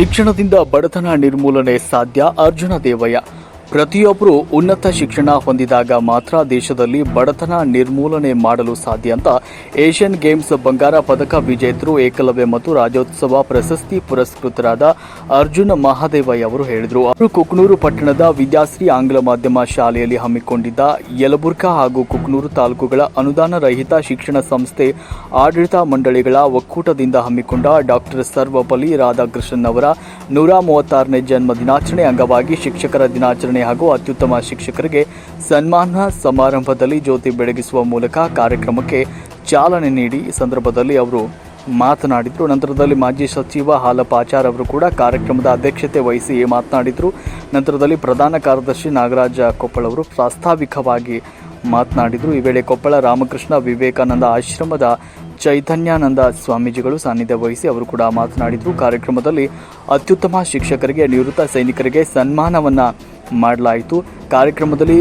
ಶಿಕ್ಷಣದಿಂದ ಬಡತನ ನಿರ್ಮೂಲನೆ ಸಾಧ್ಯ ಅರ್ಜುನ ದೇವಯ್ಯ. ಪ್ರತಿಯೊಬ್ಬರು ಉನ್ನತ ಶಿಕ್ಷಣ ಹೊಂದಿದಾಗ ಮಾತ್ರ ದೇಶದಲ್ಲಿ ಬಡತನ ನಿರ್ಮೂಲನೆ ಮಾಡಲು ಸಾಧ್ಯ ಅಂತ ಏಷ್ಯನ್ ಗೇಮ್ಸ್ ಬಂಗಾರ ಪದಕ ವಿಜೇತರು ಏಕಲವ್ಯ ಮತ್ತು ರಾಜ್ಯೋತ್ಸವ ಪ್ರಶಸ್ತಿ ಪುರಸ್ಕೃತರಾದ ಅರ್ಜುನ್ ಮಹಾದೇವಯ್ಯ ಅವರು ಹೇಳಿದರು. ಅವರು ಕುಕ್ನೂರು ಪಟ್ಟಣದ ವಿದ್ಯಾಶ್ರೀ ಆಂಗ್ಲ ಮಾಧ್ಯಮ ಶಾಲೆಯಲ್ಲಿ ಹಮ್ಮಿಕೊಂಡಿದ್ದ ಯಲಬುರ್ಗಾ ಹಾಗೂ ಕುಕ್ನೂರು ತಾಲೂಕುಗಳ ಅನುದಾನ ರಹಿತ ಶಿಕ್ಷಣ ಸಂಸ್ಥೆ ಆಡಳಿತ ಮಂಡಳಿಗಳ ಒಕ್ಕೂಟದಿಂದ ಹಮ್ಮಿಕೊಂಡ ಡಾಕ್ಟರ್ ಸರ್ವಪಲ್ಲಿ ರಾಧಾಕೃಷ್ಣನ್ ಅವರ ನೂರ ಮೂವತ್ತಾರನೇ ಜನ್ಮ ದಿನಾಚರಣೆ ಅಂಗವಾಗಿ ಶಿಕ್ಷಕರ ದಿನಾಚರಣೆ ಹಾಗೂ ಅತ್ಯುತ್ತಮ ಶಿಕ್ಷಕರಿಗೆ ಸನ್ಮಾನ ಸಮಾರಂಭದಲ್ಲಿ ಜ್ಯೋತಿ ಬೆಳಗಿಸುವ ಮೂಲಕ ಕಾರ್ಯಕ್ರಮಕ್ಕೆ ಚಾಲನೆ ನೀಡಿ ಈ ಸಂದರ್ಭದಲ್ಲಿ ಅವರು ಮಾತನಾಡಿದರು. ನಂತರದಲ್ಲಿ ಮಾಜಿ ಸಚಿವ ಹಾಲಪ್ಪ ಆಚಾರ್ ಅವರು ಕೂಡ ಕಾರ್ಯಕ್ರಮದ ಅಧ್ಯಕ್ಷತೆ ವಹಿಸಿ ಮಾತನಾಡಿದರು. ನಂತರದಲ್ಲಿ ಪ್ರಧಾನ ಕಾರ್ಯದರ್ಶಿ ನಾಗರಾಜ ಕೊಪ್ಪಳ ಅವರು ಪ್ರಾಸ್ತಾವಿಕವಾಗಿ ಮಾತನಾಡಿದರು. ಈ ವೇಳೆ ಕೊಪ್ಪಳ ರಾಮಕೃಷ್ಣ ವಿವೇಕಾನಂದ ಆಶ್ರಮದ ಚೈತನ್ಯಾನಂದ ಸ್ವಾಮೀಜಿಗಳು ಸಾನ್ನಿಧ್ಯ ವಹಿಸಿ ಅವರು ಕೂಡ ಮಾತನಾಡಿದರು. ಕಾರ್ಯಕ್ರಮದಲ್ಲಿ ಅತ್ಯುತ್ತಮ ಶಿಕ್ಷಕರಿಗೆ, ನಿವೃತ್ತ ಸೈನಿಕರಿಗೆ ಸನ್ಮಾನವನ್ನು ಮಾಡಲಾಯಿತು. ಕಾರ್ಯಕ್ರಮದಲ್ಲಿ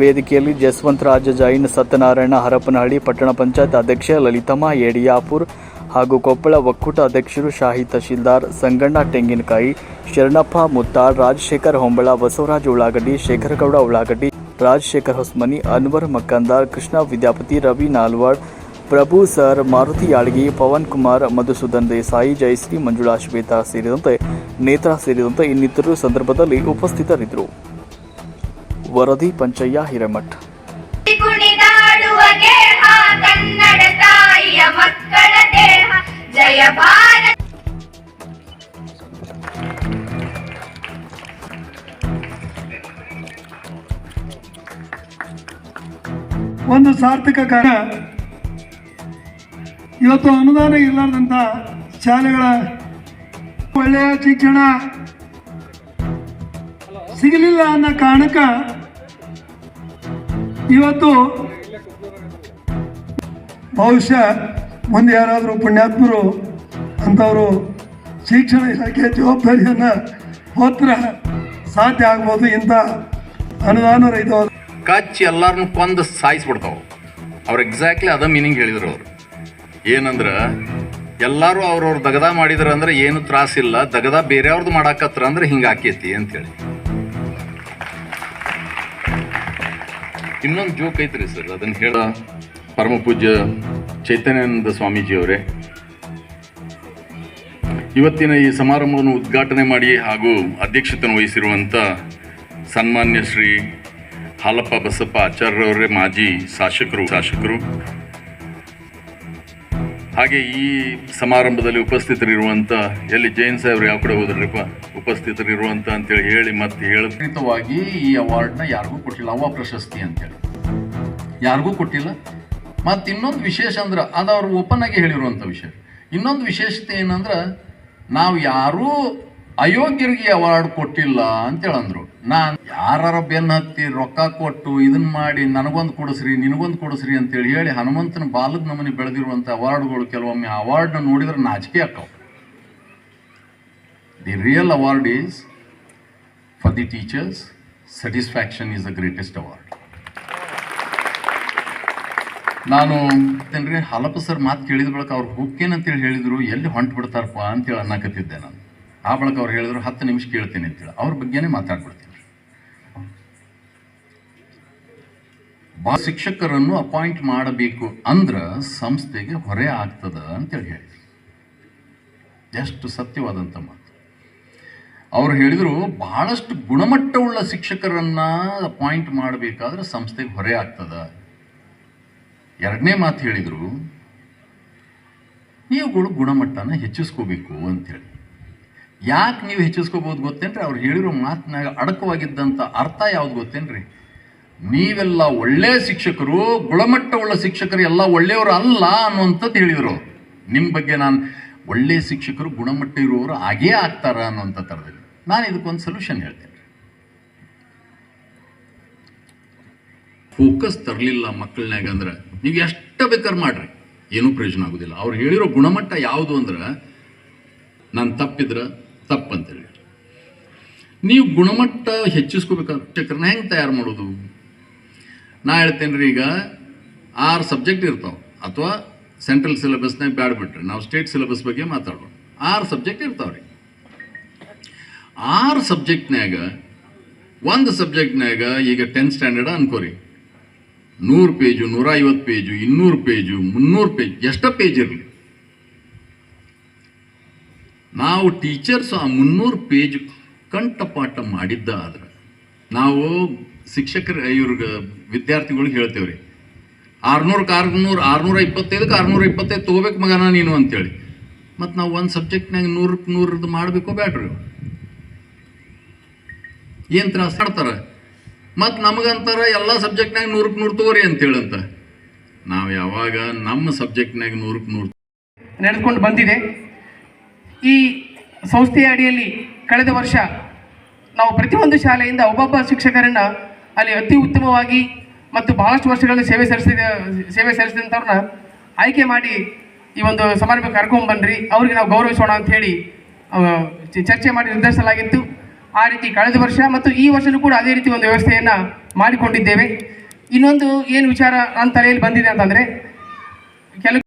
ವೇದಿಕೆಯಲ್ಲಿ ಜಸ್ವಂತರಾಜ, ಜೈನ್ ಸತ್ಯನಾರಾಯಣ, ಹರಪನಹಳ್ಳಿ ಪಟ್ಟಣ ಪಂಚಾಯತ್ ಅಧ್ಯಕ್ಷೆ ಲಲಿತಮ್ಮ ಯಡಿಯಾಪುರ್ ಹಾಗೂ ಕೊಪ್ಪಳ ಒಕ್ಕೂಟ ಅಧ್ಯಕ್ಷರು ಶಾಹಿ ತಹಶೀಲ್ದಾರ್ ಸಂಗಣ್ಣ ತೆಂಗಿನಕಾಯಿ, ಶರಣಪ್ಪ ಮುತ್ತಾಳ್, ರಾಜಶೇಖರ್ ಹೊಂಬಳ, ಬಸವರಾಜ್ ಉಳ್ಳಾಗಡ್ಡಿ, ಶೇಖರಗೌಡ ಉಳ್ಳಾಗಡ್ಡಿ, ರಾಜಶೇಖರ್ ಹೊಸ್ಮನಿ, ಅನ್ವರ್ ಮಕ್ಕಂದಾರ್ ಕೃಷ್ಣ ವಿದ್ಯಾಪತಿ, ರವಿ ನಾಲ್ವಾಡ್ ಪ್ರಭು ಸರ್ ಮಾರುತಿ ಯಾಳ್ಗಿ ಪವನ್ ಕುಮಾರ್ ಮಧುಸೂದನ್ ದೇಸಾಯಿ ಜಯಶ್ರೀ ಮಂಜುಳಾ ಶ್ವೇತಾ ಸೇರಿದಂತೆ ನೇತ್ರಾ ಸೇರಿದಂತೆ ಇನ್ನಿತರರು ಸಂದರ್ಭದಲ್ಲಿ ಉಪಸ್ಥಿತರಿದ್ದರು. ವರದಿ ಪಂಚಯ್ಯ ಹಿರೇಮಠ್. ಕುಣಿದಾಡುವ ಗೇಹ ಕನ್ನಡ ತಾಯಿಯ ಮಕ್ಕಳ ದೇಹ ಜಯ ಭಾರತ. ಒಂದು ಸಾರ್ಥಕ ಕಾರ್ಯ ಇವತ್ತು ಅನುದಾನ ಇರಲಾರ್ದಂಥ ಶಾಲೆಗಳ ಒಳ್ಳೆಯ ಶಿಕ್ಷಣ ಸಿಗಲಿಲ್ಲ ಅನ್ನೋ ಕಾರಣಕ್ಕೆ ಇವತ್ತು ಬಹುಶಃ ಮುಂದೆ ಯಾರಾದರೂ ಪುಣ್ಯಾತ್ಮರು ಅಂಥವರು ಶಿಕ್ಷಣ ಇಲಾಖೆಯ ಜವಾಬ್ದಾರಿಯನ್ನು ಹೋತ್ರ ಸಾಧ್ಯ ಆಗ್ಬೋದು ಇಂಥ ಅನುದಾನ ರೈತ ಕಚ್ ಎಲ್ಲರನ್ನು ಕೊಂದು ಸಾಯಿಸ್ಬಿಡ್ತಾವೆ. ಅವ್ರು ಎಕ್ಸಾಕ್ಟ್ಲಿ ಅದ ಮೀನಿಂಗ್ ಹೇಳಿದ್ರು ಅವ್ರು. ಏನಂದ್ರೆ, ಎಲ್ಲರೂ ಅವ್ರವ್ರ ದಗದ ಮಾಡಿದ್ರ ಅಂದ್ರೆ ಏನು ತ್ರಾಸಿಲ್ಲ ದಗದ ಬೇರೆಯವ್ರದ್ದು ಮಾಡಾಕತ್ರ ಅಂದ್ರೆ ಹಿಂಗೆ ಆಕೈತಿ ಅಂತೇಳಿ ಇನ್ನೊಂದು ಜೋಕ್ ಐತ್ರಿ ಸರ್, ಅದನ್ನ ಹೇಳ ಪರಮ ಪೂಜ್ಯ ಚೈತನ್ಯಾನಂದ ಸ್ವಾಮೀಜಿ ಅವರೇ ಇವತ್ತಿನ ಈ ಸಮಾರಂಭವನ್ನು ಉದ್ಘಾಟನೆ ಮಾಡಿ ಹಾಗೂ ಅಧ್ಯಕ್ಷತೆಯನ್ನು ವಹಿಸಿರುವಂಥ ಸನ್ಮಾನ್ಯ ಶ್ರೀ ಹಾಲಪ್ಪ ಬಸಪ್ಪ ಆಚಾರ್ಯವರೇ ಮಾಜಿ ಶಾಸಕರು ಶಾಸಕರು. ಹಾಗೆ ಈ ಸಮಾರಂಭದಲ್ಲಿ ಉಪಸ್ಥಿತರಿರುವಂಥ ಎಲ್ಲಿ ಜೈನ್ ಸಾಹೇಬ್ರು ಯಾವ ಕಡೆ ಹೋದ್ರಪ್ಪ? ಉಪಸ್ಥಿತರಿರುವಂಥ ಅಂತೇಳಿ ಹೇಳಿ ಮತ್ತೆ ಹೇಳಿತವಾಗಿ ಈ ಅವಾರ್ಡ್ನ ಯಾರಿಗೂ ಕೊಟ್ಟಿಲ್ಲ ಅವ ಪ್ರಶಸ್ತಿ ಅಂತೇಳಿ. ಯಾರಿಗೂ ಕೊಟ್ಟಿಲ್ಲ. ಮತ್ತು ಇನ್ನೊಂದು ವಿಶೇಷ ಅಂದ್ರೆ ಅದು ಅವ್ರು ಓಪನ್ ಆಗಿ ಹೇಳಿರುವಂಥ ವಿಷಯ. ಇನ್ನೊಂದು ವಿಶೇಷತೆ ಏನಂದ್ರೆ ನಾವು ಯಾರೂ ಅಯೋಗ್ಯರಿಗೆ ಅವಾರ್ಡ್ ಕೊಟ್ಟಿಲ್ಲ ಅಂತ ಹೇಳಂದ್ರು ನಾನು ಯಾರ ಬೆನ್ನ ಹತ್ತಿ ರೊಕ್ಕ ಕೊಟ್ಟು ಇದನ್ನ ಮಾಡಿ ನನಗೊಂದು ಕೊಡಿಸ್ರಿ, ನಿನಗೊಂದು ಕೊಡಿಸ್ರಿ ಅಂತೇಳಿ ಹೇಳಿ ಹನುಮಂತನ ಬಾಲದ ನಮನಿ ಬೆಳೆದಿರುವಂಥ ಅವಾರ್ಡ್ಗಳು ಕೆಲವೊಮ್ಮೆ ಅವಾರ್ಡ್ನ ನೋಡಿದ್ರೆ ನಾಚಿಕೆ ಆಕ್ಕವು the real award is for the teachers satisfaction is the greatest award ನಾನು ಹಲಪ ಸರ್ ಮಾತು ಕೇಳಿದ ಬಳಿಕ ಅವ್ರು ಹುಕ್ಕೇನಂತೇಳಿ ಹೇಳಿದ್ರು, ಎಲ್ಲಿ ಹೊಂಟು ಬಿಡ್ತಾರಪ್ಪ ಅಂತೇಳಿ ಅನ್ನಕತ್ತಿದ್ದೆ ನಾನು. ಆ ಬಳಿಕ ಅವ್ರು ಹೇಳಿದ್ರು, ಹತ್ತು ನಿಮಿಷ ಕೇಳ್ತೀನಿ ಅಂತೇಳಿ ಅವ್ರ ಬಗ್ಗೆನೇ ಮಾತಾಡ್ಬಿಡ್ತೀನಿ. ಬಾ ಶಿಕ್ಷಕರನ್ನು ಅಪಾಯಿಂಟ್ ಮಾಡಬೇಕು ಅಂದ್ರೆ ಸಂಸ್ಥೆಗೆ ಹೊರೆ ಆಗ್ತದ ಅಂತೇಳಿ ಹೇಳಿದ್ರು. ಎಷ್ಟು ಸತ್ಯವಾದಂಥ ಮಾತು. ಅವ್ರು ಹೇಳಿದರು, ಬಹಳಷ್ಟು ಗುಣಮಟ್ಟವುಳ್ಳ ಶಿಕ್ಷಕರನ್ನ ಅಪಾಯಿಂಟ್ ಮಾಡಬೇಕಾದ್ರೆ ಸಂಸ್ಥೆಗೆ ಹೊರೆ ಆಗ್ತದ. ಎರಡನೇ ಮಾತು ಹೇಳಿದರು, ನೀವುಗಳು ಗುಣಮಟ್ಟನ ಹೆಚ್ಚಿಸ್ಕೋಬೇಕು ಅಂತೇಳಿ. ಯಾಕೆ ನೀವು ಹೆಚ್ಚಿಸ್ಕೋಬೋದು ಗೊತ್ತೇನ್ರಿ? ಅವ್ರು ಹೇಳಿರೋ ಮಾತಿನಾಗ ಅಡಕವಾಗಿದ್ದಂಥ ಅರ್ಥ ಯಾವ್ದು ಗೊತ್ತೇನ್ರಿ? ನೀವೆಲ್ಲ ಒಳ್ಳೆಯ ಶಿಕ್ಷಕರು, ಗುಣಮಟ್ಟವುಳ್ಳ ಶಿಕ್ಷಕರು, ಎಲ್ಲ ಒಳ್ಳೆಯವರು ಅಲ್ಲ ಅನ್ನುವಂಥದ್ದು ಹೇಳಿದರು ನಿಮ್ಮ ಬಗ್ಗೆ ನಾನು ಒಳ್ಳೆಯ ಶಿಕ್ಷಕರು, ಗುಣಮಟ್ಟ ಇರುವವರು ಹಾಗೇ ಆಗ್ತಾರ ಅನ್ನುವಂಥ ಥರದಲ್ಲಿ. ನಾನು ಇದಕ್ಕೊಂದು ಸೊಲ್ಯೂಷನ್ ಹೇಳ್ತೇನೆ ಫೋಕಸ್ ತರಲಿಲ್ಲ ಮಕ್ಕಳನ್ಯಾಗ ಅಂದ್ರೆ ನೀವು ಎಷ್ಟು ಬೇಕಾದ್ರೆ ಮಾಡ್ರಿ. ಏನೂ ಪ್ರಯೋಜನ ಆಗೋದಿಲ್ಲ. ಅವ್ರು ಹೇಳಿರೋ ಗುಣಮಟ್ಟ ಯಾವುದು ಅಂದ್ರೆ, ನಾನು ತಪ್ಪಿದ್ರೆ ತಪ್ಪಂತೇಳಿ. ನೀವು ಗುಣಮಟ್ಟ ಹೆಚ್ಚಿಸ್ಕೋಬೇಕಾದ ಚಕ್ರನ ಹೆಂಗೆ ತಯಾರು ಮಾಡೋದು? ನಾ ಹೇಳ್ತೇನೆ ರೀ ಈಗ ಆರು ಸಬ್ಜೆಕ್ಟ್ ಇರ್ತಾವೆ. ಅಥವಾ ಸೆಂಟ್ರಲ್ ಸಿಲೆಬಸ್ನಾಗ ಬ್ಯಾಡ ನಾವು ಸ್ಟೇಟ್ ಸಿಲೆಬಸ್ ಬಗ್ಗೆ ಮಾತಾಡೋಣ ಆರು ಸಬ್ಜೆಕ್ಟ್ ಇರ್ತಾವೆ ರೀ ಆರು ಸಬ್ಜೆಕ್ಟ್ನಾಗ ಒಂದು ಸಬ್ಜೆಕ್ಟ್ನಾಗ ಈಗ ಟೆಂತ್ ಸ್ಟ್ಯಾಂಡರ್ಡ್ ಅನ್ಕೋರಿ. ನೂರು ಪೇಜು ನೂರ ಐವತ್ತು ಪೇಜು, ಇನ್ನೂರು ಪೇಜು, ಮುನ್ನೂರು ಪೇಜ್, ಎಷ್ಟೋ ಪೇಜ್ ಇರಲಿ. ನಾವು ಟೀಚರ್ಸ್ ಆ ಮುನ್ನೂರು ಪೇಜ್ ಕಂಠಪಾಠ ಮಾಡಿದ್ದ ಆದ್ರೆ ನಾವು ಶಿಕ್ಷಕರು, ಇವ್ರಿಗೆ ವಿದ್ಯಾರ್ಥಿಗಳಿಗೆ ಹೇಳ್ತೇವ್ರಿ ಆರ್ನೂರಕ್ಕೆ ಆರ್ನೂರು ಆರ್ನೂರ ಇಪ್ಪತ್ತೈದಕ್ಕೆ ಆರ್ನೂರ ಇಪ್ಪತ್ತೈದು ತೊಗೋಬೇಕು ಮಗನ ನೀನು ಅಂತೇಳಿ. ಮತ್ತು ನಾವು ಒಂದು ಸಬ್ಜೆಕ್ಟ್ನಾಗ ನೂರಕ್ಕೆ ನೂರದ್ದು ಮಾಡಬೇಕು ಬ್ಯಾಡ್ರಿ ಏನು ತ್ರಾಸ ಮಾಡ್ತಾರೆ? ಮತ್ತು ನಮಗಂತಾರೆ ಎಲ್ಲ ಸಬ್ಜೆಕ್ಟ್ನಾಗ ನೂರಕ್ಕೆ ನೂರು ತಗೋರಿ ಅಂತೇಳಂತ ನಾವು ಯಾವಾಗ ನಮ್ಮ ಸಬ್ಜೆಕ್ಟ್ನಾಗ ನೂರಕ್ಕೆ ನೂರು ನಡೆದುಕೊಂಡು ಬಂದಿದೆ. ಈ ಸಂಸ್ಥೆಯ ಅಡಿಯಲ್ಲಿ ಕಳೆದ ವರ್ಷ ನಾವು ಪ್ರತಿಯೊಂದು ಶಾಲೆಯಿಂದ ಒಬ್ಬೊಬ್ಬ ಶಿಕ್ಷಕರನ್ನ ಅಲ್ಲಿ ಅತಿ ಉತ್ತಮವಾಗಿ ಮತ್ತು ಬಹಳಷ್ಟು ವರ್ಷಗಳನ್ನು ಸೇವೆ ಸಲ್ಲಿಸಿದ, ಸೇವೆ ಸಲ್ಲಿಸಿದಂಥವ್ರನ್ನ ಆಯ್ಕೆ ಮಾಡಿ ಈ ಒಂದು ಸಮಾರಂಭಕ್ಕೆ ಕರ್ಕೊಂಡ್ಬನ್ರಿ ಅವ್ರಿಗೆ ನಾವು ಗೌರವಿಸೋಣ ಅಂತ ಹೇಳಿ ಚರ್ಚೆ ಮಾಡಿ ನಿರ್ಧರಿಸಲಾಗಿತ್ತು. ಆ ರೀತಿ ಕಳೆದ ವರ್ಷ ಮತ್ತು ಈ ವರ್ಷವೂ ಕೂಡ ಅದೇ ರೀತಿ ಒಂದು ವ್ಯವಸ್ಥೆಯನ್ನು ಮಾಡಿಕೊಂಡಿದ್ದೇವೆ. ಇನ್ನೊಂದು ಏನು ವಿಚಾರ ನನ್ನ ತಲೆಯಲ್ಲಿ ಬಂದಿದೆ ಅಂತಂದರೆ, ಕೆಲವು